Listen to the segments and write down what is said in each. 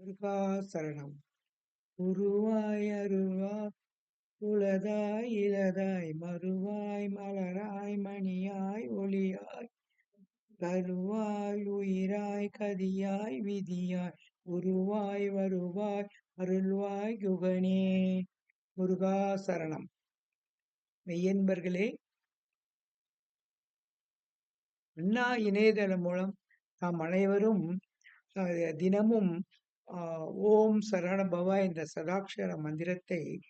முருகா சரணம். உருவாய் அருவா உளதாய் இளதாய் மறுவாய் மலராய் மணியாய் ஒளியாய் கருவாய் உயிராய் கதியாய் விதியாய் உருவாய் வருவாய் அருள்வாய் குகனே. முருகா சரணம். மெய்யன்பர்களே அண்ணா இணையதளம் மூலம் நாம் அனைவரும் தினமும் ஓம் சரவண பவா என்ற சதாட்சர மந்திரத்தை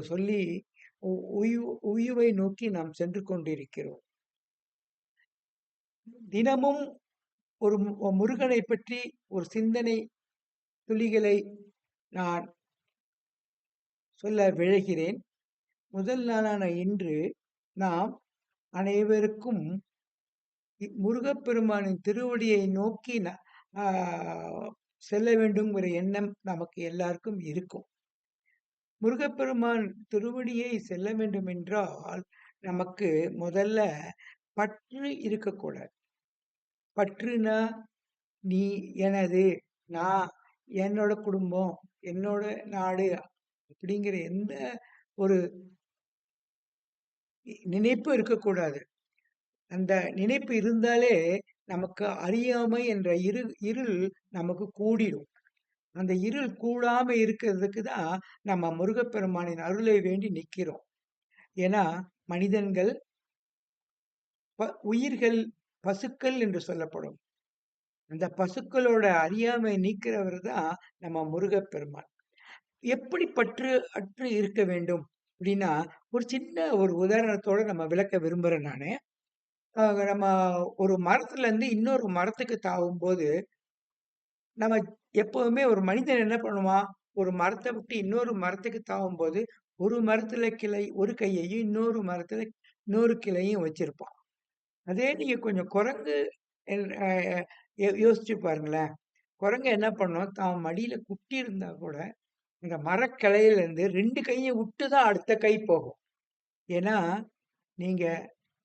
சொல்லி உ- உயுவை நோக்கி நாம் சென்று கொண்டிருக்கிறோம். தினமும் ஒரு முருகனை பற்றி ஒரு சிந்தனை துளிகளை நான் சொல்ல விழைகிறேன். முதல் நாளான இன்று நாம் அனைவருக்கும் முருகப்பெருமானின் திருவடியை நோக்கி செல்ல வேண்டும்ங்கிற எண்ணம் நமக்கு எல்லாருக்கும் இருக்கும். முருகப்பெருமான் திருவடியை செல்ல வேண்டும் என்றால் நமக்கு முதல்ல பற்று இருக்கக்கூடாது. பற்றுனா நீ எனது நான் என்னோட குடும்பம் என்னோட நாடு அப்படிங்கிற எந்த ஒரு நினைப்பு இருக்கக்கூடாது. அந்த நினைப்பு இருந்தாலே நமக்கு அறியாமை என்ற இரு இருள் நமக்கு கூடிடும். அந்த இருள் கூடாம இருக்கிறதுக்கு தான் நம்ம முருகப்பெருமானின் அருளை வேண்டி நிற்கிறோம் ஏன்னா மனிதன்கள் ப- உயிர்கள் பசுக்கள் என்று சொல்லப்படும். அந்த பசுக்களோட அறியாமை நீக்கிறவர் தான் நம்ம முருகப்பெருமான். எப்படி பற்று அற்று இருக்க வேண்டும்? அப்படின்னா ஒரு சின்ன ஒரு உதாரணத்தோட நம்ம விளக்க விரும்புகிறேன் நான். நம்ம ஒரு மரத்துலேருந்து இன்னொரு மரத்துக்கு தாவும் போது நம்ம எப்போவுமே ஒரு மனிதன் என்ன பண்ணுவான் ஒரு மரத்தை விட்டு இன்னொரு மரத்துக்கு தாவும் போது ஒரு மரத்துல கிளை ஒரு கையையும் இன்னொரு மரத்துல இன்னொரு கிளையும் வச்சிருப்பான் அதே நீங்க கொஞ்சம் குரங்கு யோ- யோசிச்சு பாருங்களேன். குரங்கு என்ன பண்ணும்? தான் மடியில குட்டி இருந்தா கூட இந்த மரக்கிளையிலேருந்து ரெண்டு கையை விட்டு தான் அடுத்த கை போகும். ஏன்னா நீங்க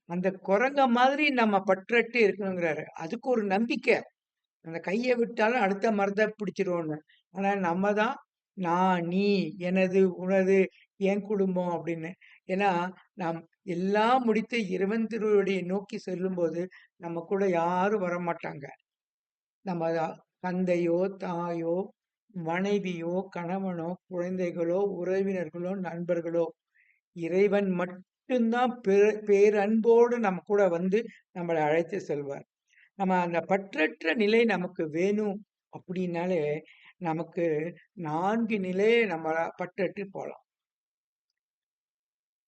அந்த குரங்க மாதிரி நம்ம பற்றட்டு இருக்கணுங்கிறாரு. அதுக்கு ஒரு நம்பிக்கை. அந்த கையை விட்டாலும் அடுத்த மரத்தை பிடிச்சிருவோன்னு ஆனால் நம்ம தான் நான் நீ எனது உனது என் குடும்பம் அப்படின்னு. ஏன்னா நாம் எல்லாம் முடித்து இறைவன் திருவடியை நோக்கி செல்லும்போது நம்ம கூட யாரும் வரமாட்டாங்க. நம்ம தந்தையோ தாயோ மனைவியோ கணவனோ குழந்தைகளோ உறவினர்களோ நண்பர்களோ இறைவன் மட்டும்தான் பேர் பேரன்போடு நம்ம கூட வந்து நம்மளை அழைத்து செல்வார். நம்ம அந்த பற்றற்ற நிலை நமக்கு வேணும் அப்படின்னாலே நமக்கு நான்கு நிலையை நம்மள பற்றற்று போகலாம்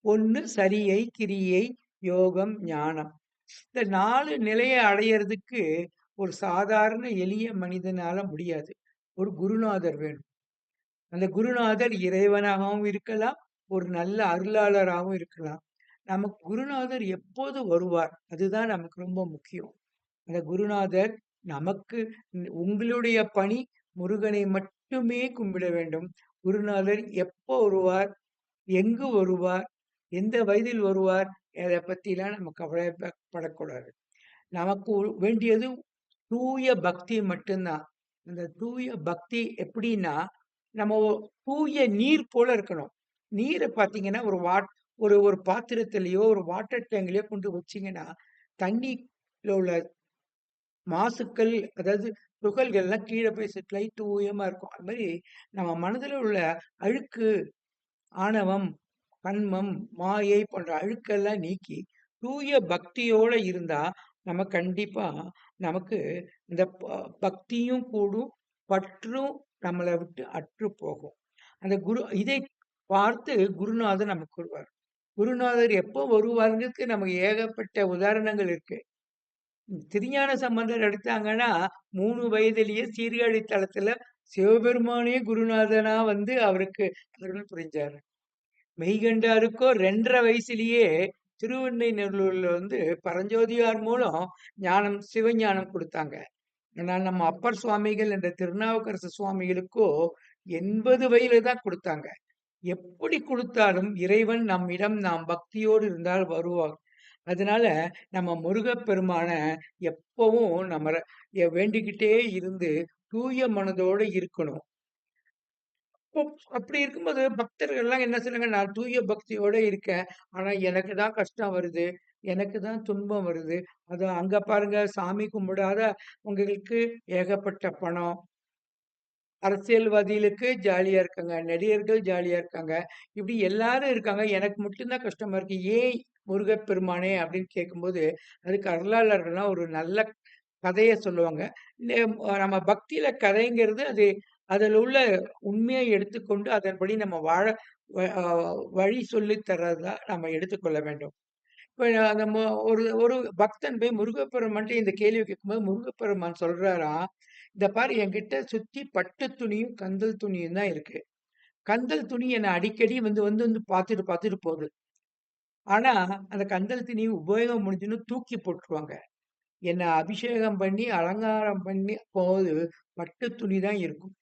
ஒன்று சரியை கிரியை யோகம் ஞானம். இந்த நாலு நிலையை அடையிறதுக்கு ஒரு சாதாரண எளிய மனிதனால முடியாது. ஒரு குருநாதர் வேணும். அந்த குருநாதர் இறைவனாகவும் இருக்கலாம் ஒரு நல்ல அருளாளராகவும் இருக்கலாம். நமக்கு குருநாதர் எப்போது வருவார்? அதுதான் நமக்கு ரொம்ப முக்கியம். அந்த குருநாதர் நமக்கு உங்களுடைய பணி முருகனை மட்டுமே கும்பிட வேண்டும். குருநாதர் எப்போ வருவார்? எங்கு வருவார்? எந்த வயதில் வருவார்? அதை பற்றிலாம் நம்ம கவலைப்படக்கூடாது. நமக்கு வேண்டியது தூய பக்தி மட்டும்தான். அந்த தூய பக்தி எப்படின்னா நம்ம தூய நீர் போல இருக்கணும். நீரை பார்த்தீங்கன்னா ஒரு வாட் ஒரு ஒரு பாத்திரத்திலேயோ ஒரு வாட்டர் டேங்க்லயோ கொண்டு வச்சீங்கன்னா தண்ணியில் உள்ள மாசுக்கள் அதாவது துகள்கள்லாம் கீழே போய் செட்டிலாகி தூயமாக இருக்கும். அது மாதிரி நம்ம மனதில் உள்ள அழுக்கு ஆணவம் கண்மம் மாயை போன்ற அழுக்கெல்லாம் நீக்கி தூய பக்தியோட இருந்தால் நம்ம கண்டிப்பாக நமக்கு இந்த ப- பக்தியும் கூடும் பற்றும் நம்மளை விட்டு அற்று போகும். அந்த குரு இதை பார்த்து குருநாதர் நமக்கு வருவார் குருநாதர் எப்போ வருவாருங்கிறதுக்கு நமக்கு ஏகப்பட்ட உதாரணங்கள் இருக்கு. திருஞான சம்பந்தர் எடுத்தாங்கன்னா மூணு வயதிலேயே சீர்காழி தளத்துல சிவபெருமானே குருநாதனா வந்து அவருக்கு அருள் புரிஞ்சாரு. மெய்கண்டாருக்கோ ரெண்டரை வயசுலயே திருவெண்ணைநல்லூர்ல வந்து பரஞ்சோதியார் மூலம் ஞானம் சிவஞானம் கொடுத்தாங்க. ஆனால் நம்ம அப்பர் சுவாமிகள் என்ற திருநாவுக்கரசு சுவாமிகளுக்கோ எண்பது வயதுல தான் கொடுத்தாங்க. எப்படி கொடுத்தாலும் இறைவன் நம்மிடம் நாம் பக்தியோடு இருந்தால் வருவார் அதனால நம்ம முருகப்பெருமான எப்பவும் நம்ம வேண்டிக்கிட்டே இருந்து தூய மனதோடு இருக்கணும். அப்போ அப்படி இருக்கும்போது பக்தர்கள்லாம் என்ன சொல்றாங்க, "நான் தூய பக்தியோட இருக்கேன். ஆனா எனக்கு தான் கஷ்டம் வருது. எனக்கு தான் துன்பம் வருது. அது அங்க பாருங்க சாமி கும்பிடாத உங்களுக்கு ஏகப்பட்ட பணம். அரசியல்வாதிகளுக்கு ஜாலியாக இருக்காங்க. நடிகர்கள் ஜாலியாக இருக்காங்க. இப்படி எல்லாரும் இருக்காங்க. எனக்கு மட்டும்தான் கஷ்டமாக இருக்குது ஏன் முருகப்பெருமானே?" அப்படின்னு கேட்கும்போது, அதுக்கு அருளாளர்கள்லாம் ஒரு நல்ல கதையை சொல்லுவாங்க. நம்ம பக்தியில் கதைங்கிறது அது அதில் உள்ள உண்மையை எடுத்துக்கொண்டு அதன்படி நம்ம வாழ வ வழி சொல்லி தர்றதா நம்ம எடுத்துக்கொள்ள வேண்டும். இப்போ அந்த ஒரு ஒரு பக்தன் போய் முருகப்பெருமான்ட்டு இந்த கேள்வி கேட்கும்போது முருகப்பெருமான் சொல்கிறாராம் "இந்த பாரு என்கிட்ட சுத்தி பட்டு துணியும், கந்தல் துணியும் தான் இருக்கு. கந்தல் துணி என்ன அடிக்கடி வந்து வந்து வந்து பார்த்துட்டு பார்த்துட்டு போகுது. ஆனா அந்த கந்தல் துணி உபயோகம் முடிஞ்சுன்னு தூக்கி போட்டுருவாங்க. என்ன அபிஷேகம் பண்ணி, அலங்காரம் பண்ணி போது பட்டு துணி தான் இருக்கும்.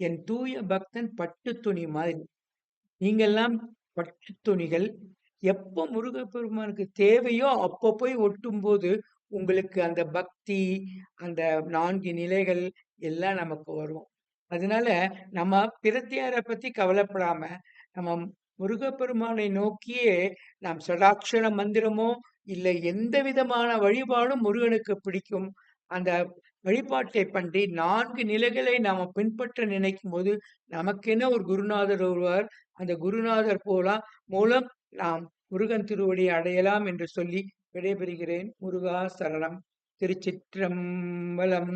என் தூய பக்தன் பட்டு துணி மாதிரி. நீங்கெல்லாம் பட்டு துணிகள். எப்போ முருகப்பெருமானுக்கு தேவையோ அப்போ போய் ஒட்டும் போது உங்களுக்கு அந்த பக்தி, அந்த நான்கு நிலைகள் எல்லாம் நமக்கு வரும். அதனால நம்ம பிரத்தியாரை பத்தி கவலைப்படாம, நம்ம முருகப்பெருமானை நோக்கியே நாம் சடாட்சர மந்திரமோ, இல்லை எந்த விதமான வழிபாடும் முருகனுக்கு பிடிக்கும். அந்த வழிபாட்டை பற்றி நான்கு நிலைகளை நாம பின்பற்ற நினைக்கும் போது நமக்கென ஒரு குருநாதர் வருவார். அந்த குருநாதர் போலாம் மூலம் நாம் முருகன் திருவடியை அடையலாம் என்று சொல்லி விடைபெறுகிறேன். முருகா சரணம். திருச்சிற்றம்பலம்.